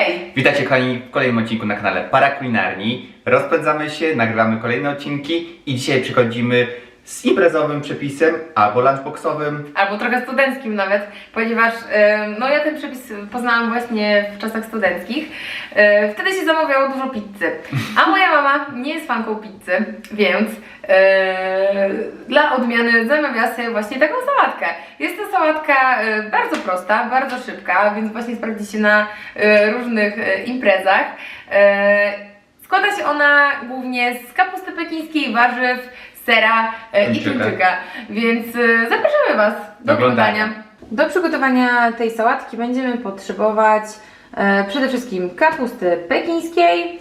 Hej! Witajcie kochani w kolejnym odcinku na kanale Parakulinarni. Rozpędzamy się, nagrywamy kolejne odcinki i dzisiaj przychodzimy z imprezowym przepisem albo lunchboxowym. Albo trochę studenckim nawet, ponieważ no ja ten przepis poznałam właśnie w czasach studenckich. E, Wtedy się zamawiało dużo pizzy. A moja mama nie jest fanką pizzy, więc e, dla odmiany zamawiała sobie właśnie taką sałatkę. Jest to sałatka e, bardzo prosta, bardzo szybka, więc właśnie sprawdzi się na różnych imprezach. Składa się ona głównie z kapusty pekińskiej, warzyw, sera e, i Tuńczyka. tuńczyka. Więc e, zapraszamy Was do oglądania. oglądania. Do przygotowania tej sałatki będziemy potrzebować e, przede wszystkim kapusty pekińskiej,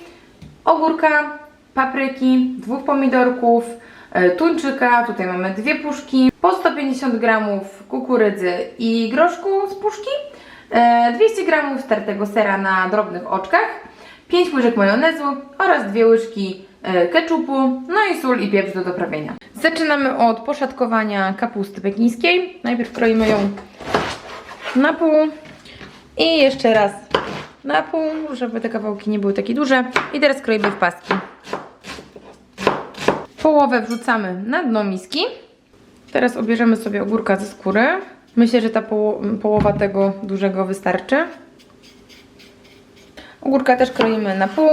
ogórka, papryki, dwóch pomidorków, e, tuńczyka, tutaj mamy dwie puszki, po 150 gramów kukurydzy i groszku z puszki, e, 200 gramów startego sera na drobnych oczkach, 5 łyżek majonezu oraz dwie łyżki keczupu, no i sól i pieprz do doprawienia. Zaczynamy od poszatkowania kapusty pekińskiej. Najpierw kroimy ją na pół i jeszcze raz na pół, żeby te kawałki nie były takie duże. I teraz kroimy w paski. Połowę wrzucamy na dno miski. Teraz obierzemy sobie ogórka ze skóry. Myślę, że ta poło połowa tego dużego wystarczy. Ogórka też kroimy na pół.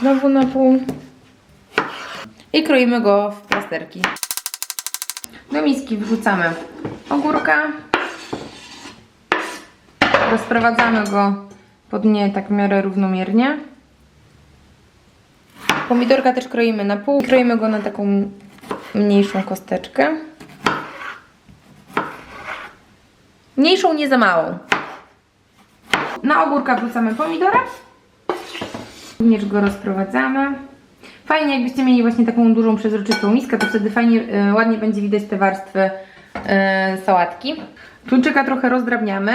Znowu na pół. I kroimy go w plasterki. Do miski wrzucamy ogórka. Rozprowadzamy go po dnie tak w miarę równomiernie. Pomidorka też kroimy na pół. Kroimy go na taką mniejszą kosteczkę. Mniejszą, nie za małą. Na ogórka wrzucamy pomidora. Również go rozprowadzamy. Fajnie jakbyście mieli właśnie taką dużą, przezroczystą miskę, to wtedy fajnie, e, ładnie będzie widać te warstwy e, sałatki. Tuńczyka trochę rozdrabniamy.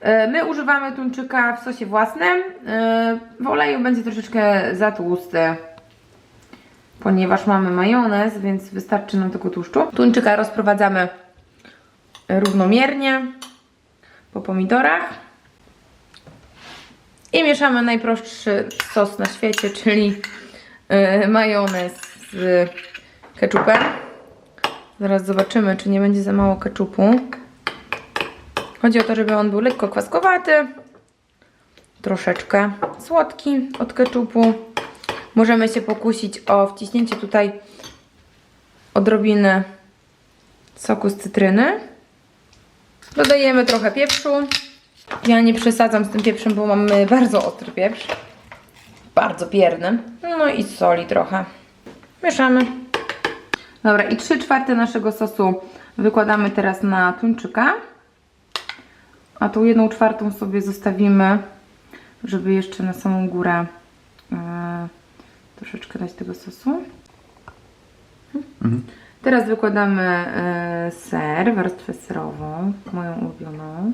E, my używamy tuńczyka w sosie własnym. W oleju będzie troszeczkę za tłusty, ponieważ mamy majonez, więc wystarczy nam tego tłuszczu. Tuńczyka rozprowadzamy równomiernie po pomidorach. I mieszamy najprostszy sos na świecie, czyli yy, majonez z keczupem. Zaraz zobaczymy, czy nie będzie za mało keczupu. Chodzi o to, żeby on był lekko kwaskowaty, troszeczkę słodki od keczupu. Możemy się pokusić o wciśnięcie tutaj odrobiny soku z cytryny. Dodajemy trochę pieprzu. Ja nie przesadzam z tym pieprzem, bo mamy bardzo ostry pieprz. Bardzo pierny. No i soli trochę. Mieszamy. Dobra, i 3 czwarte naszego sosu wykładamy teraz na tuńczyka. A tą jedną czwartą sobie zostawimy, żeby jeszcze na samą górę e, troszeczkę dać tego sosu. Teraz wykładamy e, ser, warstwę serową, moją ulubioną.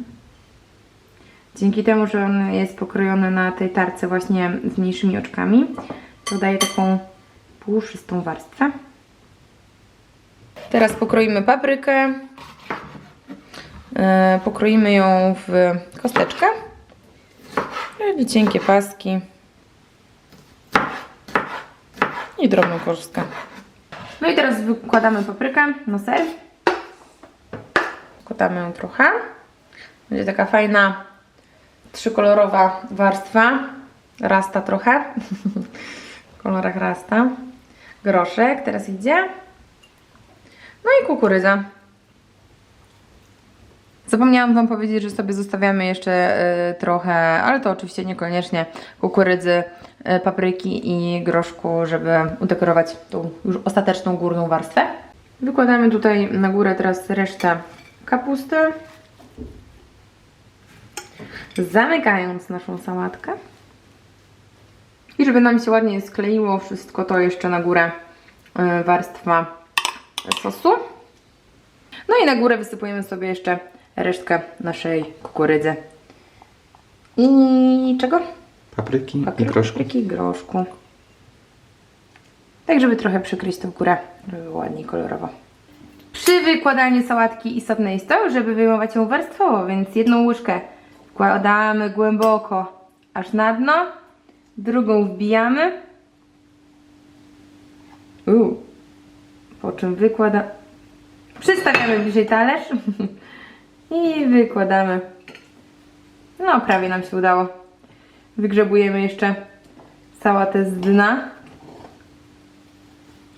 Dzięki temu, że on jest pokrojony na tej tarce właśnie z mniejszymi oczkami, to daje taką puszystą warstwę. Teraz pokroimy paprykę. E, pokroimy ją w kosteczkę. Czyli cienkie paski. I drobną kostkę. No i teraz wykładamy paprykę na ser. Wkładamy ją trochę. Będzie taka fajna, trzykolorowa warstwa. Rasta trochę. w kolorach rasta. Groszek teraz idzie. No i kukurydza. Zapomniałam Wam powiedzieć, że sobie zostawiamy jeszcze y, trochę, ale to oczywiście niekoniecznie, kukurydzy, y, papryki i groszku, żeby udekorować tą już ostateczną górną warstwę. Wykładamy tutaj na górę teraz resztę kapusty. Zamykając naszą sałatkę. I żeby nam się ładnie skleiło wszystko, to jeszcze na górę y, warstwa sosu. No i na górę wysypujemy sobie jeszcze resztkę naszej kukurydzy. I czego? Papryki i Papryki, groszku. papryki i groszku. Tak, żeby trochę przykryć tą górę, żeby było ładniej kolorowo. Przy wykładaniu sałatki istotne jest to, żeby wyjmować ją warstwowo, więc jedną łyżkę Wkładamy głęboko, aż na dno. Drugą wbijamy. Uuu. Po czym wykładamy. Przystawiamy bliżej talerz. I wykładamy. No, prawie nam się udało. Wygrzebujemy jeszcze sałatę z dna.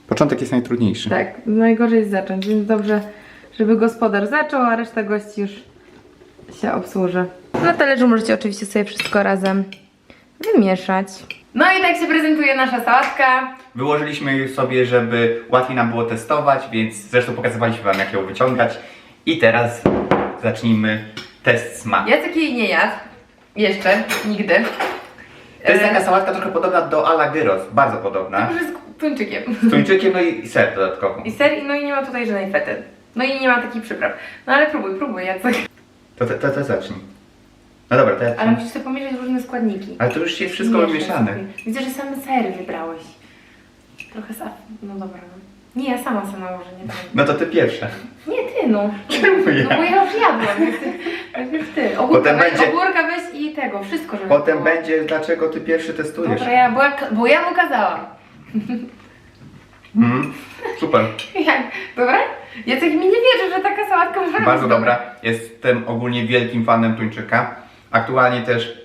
Początek jest najtrudniejszy. Tak, najgorzej jest zacząć, więc dobrze, żeby gospodarz zaczął, a reszta gości już się obsłuży. Na talerzu możecie oczywiście sobie wszystko razem wymieszać. No i tak się prezentuje nasza sałatka. Wyłożyliśmy sobie, żeby łatwiej nam było testować, więc zresztą pokazywaliśmy Wam, jak ją wyciągać. I teraz zacznijmy test smaku. Jacek jej nie jadł. Jeszcze, nigdy. To jest taka sałatka trochę podobna do ala gyros, bardzo podobna. Tylko, że z tuńczykiem. Z tuńczykiem, no i ser dodatkowo. I ser, no i nie ma tutaj żadnej fety. No i nie ma takich przypraw. No ale próbuj, próbuj Jacek. To, to, to zacznij. No dobra, to ja Ale musisz sobie pomieszać różne składniki. Ale to już jest wszystko Mieszaj wymieszane. sobie. Widzę, że same sery wybrałeś. Trochę sa... No dobra. No. Nie, ja sama sobie nałożę, nie tak. No to ty pierwsza. Nie ty no. Czemu ja? No bo ja już jadłam, więc ty. Najpierw ty. Ogórka, Potem weź, będzie- ogórka weź i tego, wszystko żeby Potem było. będzie, dlaczego ty pierwszy testujesz. Dobra, ja, bo, ja, bo ja mu kazałam. Mm, super. Jak? Dobra? Jacek mi nie wierzy, że taka sałatka może być Bardzo dobra. Jestem ogólnie wielkim fanem tuńczyka. Aktualnie też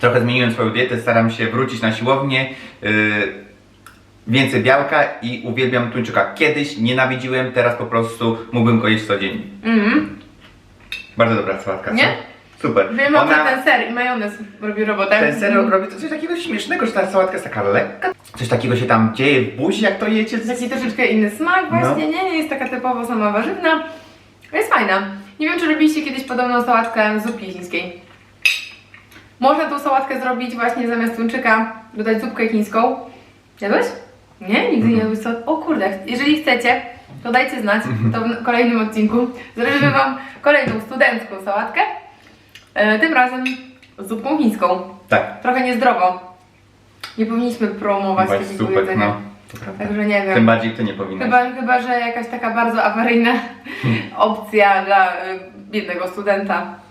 trochę zmieniłem swoją dietę, staram się wrócić na siłownię. Yy, więcej białka i uwielbiam tuńczyka. Kiedyś nienawidziłem, teraz po prostu mógłbym go jeść codziennie. Mhm. Bardzo dobra sałatka. co? Nie? Super. Wiem, Ona... ten ser i majonez robi robotę. Ten ser robi to coś takiego śmiesznego, że ta sałatka jest taka lekka. Coś takiego się tam dzieje w buzi, jak to jecie. Taki troszeczkę inny smak No. właśnie, nie? Nie jest taka typowo sama warzywna. Jest fajna. Nie wiem, czy robiliście kiedyś podobną sałatkę z zupki chińskiej. Można tą sałatkę zrobić właśnie zamiast tuńczyka, dodać zupkę chińską. Jadłeś? Nie? Nigdy nie jadłeś sałatki? O kurde, jeżeli chcecie, to dajcie znać, to w kolejnym odcinku zrobimy Wam kolejną studencką sałatkę. E, tym razem z zupką chińską. Tak. Trochę niezdrowo. Nie powinniśmy promować Właśnie takiego super, jedzenia. no. To prawda. Także nie wiem. Tym bardziej ty nie powinnaś. Chyba, chyba, że jakaś taka bardzo awaryjna opcja dla y, biednego studenta.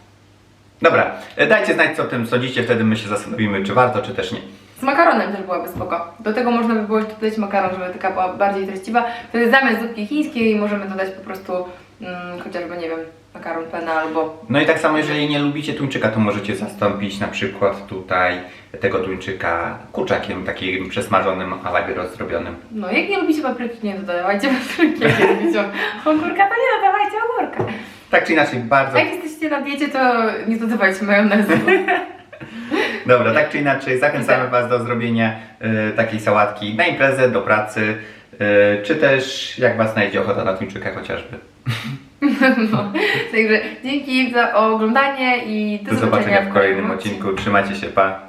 Dobra, e, dajcie znać co o tym sądzicie, wtedy my się zastanowimy, czy warto, czy też nie. Z makaronem też byłaby spoko. Do tego można by było jeszcze dodać makaron, żeby taka była bardziej treściwa. Wtedy zamiast zupki chińskiej możemy dodać po prostu mm, chociażby, nie wiem, makaron penne albo... No i tak samo, jeżeli nie lubicie tuńczyka, to możecie zastąpić na przykład tutaj tego tuńczyka kurczakiem takim przesmażonym, a la zrobionym. No, jak nie lubicie papryki, nie dodawajcie papryki. Jak nie lubicie ogórka, to nie dodawajcie ogórka. Tak czy inaczej, bardzo... Jak jesteście na diecie, to nie dodawajcie majonezu. Dobra, tak czy inaczej, zachęcamy Was do zrobienia e, takiej sałatki na imprezę, do pracy, e, czy też jak Was znajdzie ochota na tuńczyka chociażby. No. Także dzięki za oglądanie i do, Do zobaczenia w kolejnym odcinku. Trzymajcie się, pa!